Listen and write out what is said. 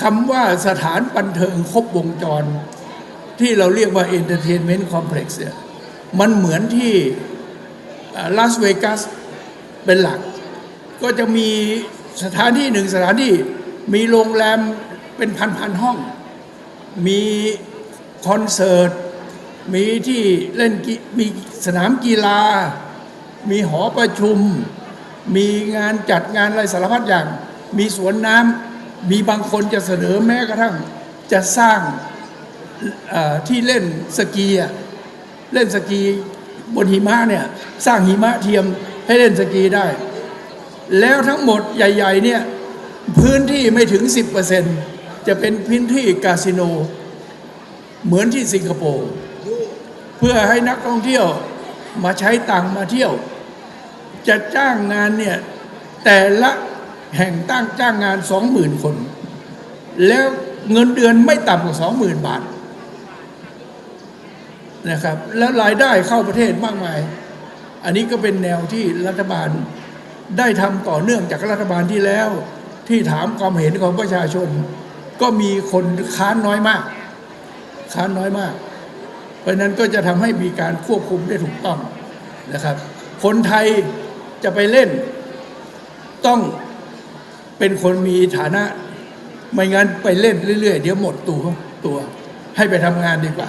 คำว่าสถานบันเทิงครบวงจร ที่เราเรียกว่า Entertainment Complex เนี่ยมันเหมือนที่ลาสเวกัสเป็นหลัก ก็จะมีสถานที่หนึ่งสถานที่มีโรงแรมเป็นพันๆห้อง มีคอนเสิร์ต มีที่เล่นกีมีสนามกีฬา มีหอประชุม มีงานจัดงานอะไรสารพัดอย่าง มีสวนน้ำ มีบางคนจะเสนอแม้กระทั่งจะสร้างที่เล่นสกีเล่นสกีบนหิมะเนี่ยสร้างหิมะเทียมให้เล่นสกีได้ แล้วทั้งหมดใหญ่ๆเนี่ยพื้นที่ไม่ถึง 10%จะเป็นพื้นที่คาสิโน เหมือนที่สิงคโปร์เพื่อให้นักท่องเที่ยวมาใช้ตังมาเที่ยว จะจ้างงานเนี่ยแต่ละ แห่งตั้งจ้างงานสองหมื่นคน แล้วเงินเดือนไม่ต่ำกว่าสองหมื่นบาทนะครับแล้วรายได้เข้าประเทศมากมาย อันนี้ก็เป็นแนวที่รัฐบาลได้ทำต่อเนื่องจากรัฐบาลที่แล้ว ที่ถามความเห็นของประชาชน ก็มีคนค้านน้อยมาก ค้านน้อยมาก เพราะนั้นก็จะทำให้มีการควบคุมได้ถูกต้องนะครับ คนไทยจะไปเล่นต้อง เป็นคนมีฐานะ ไม่งั้นไปเล่นเรื่อยๆ เดี๋ยวหมดตัวตัว ให้ไปทำงานดีกว่า